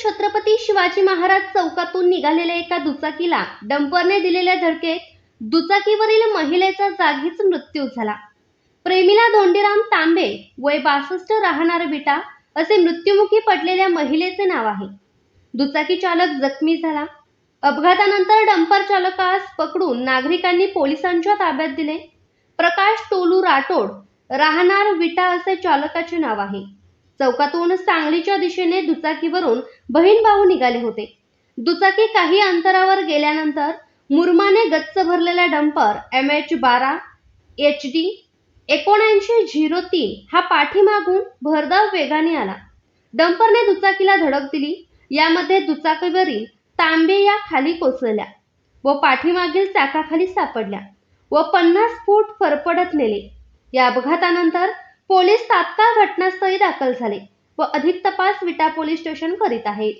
शिवाजी महाराज चौकातून निघालेल्या एका दुचाकीला डंपरने दिलेल्या धडकेत दुचाकीवरील महिलेचा जागीच मृत्यू झाला. प्रेमिला धोंडीराम तांबे वय बासष्ट राहणार विटा असे मृत्युमुखी पडलेल्या महिलेचे नाव आहे. दुचाकी चालक जखमी झाला. अपघातानंतर डंपर चालकास पकडून नागरिकांनी पोलिसांच्या ताब्यात दिले. प्रकाश टोलू राठोड राहणार विटा असे चालकाचे नाव आहे. चौकातून सांगलीच्या दिशेने दुचाकीवरून बहीण भाऊ निघाले होते. दुचाकी काही अंतरावर गेल्यानंतर मुरमाने गच्च भरलेला डंपर एम एच बारा एच डी एकोणऐंशी झिरो तीन हा पाठीमागून भरधाव वेगाने आला. डंपरने दुचाकीला धडक दिली. यामध्ये दुचाकीवरील तांबे या खाली कोसळल्या व पाठीमागील चाकाखाली सापडल्या व पन्नास फूट फरफडत नेले. या अपघातानंतर पोलीस तात्काळ घटनास्थळी दाखल झाले व अधिक तपास विटा पोलीस स्टेशन करीत आहेत.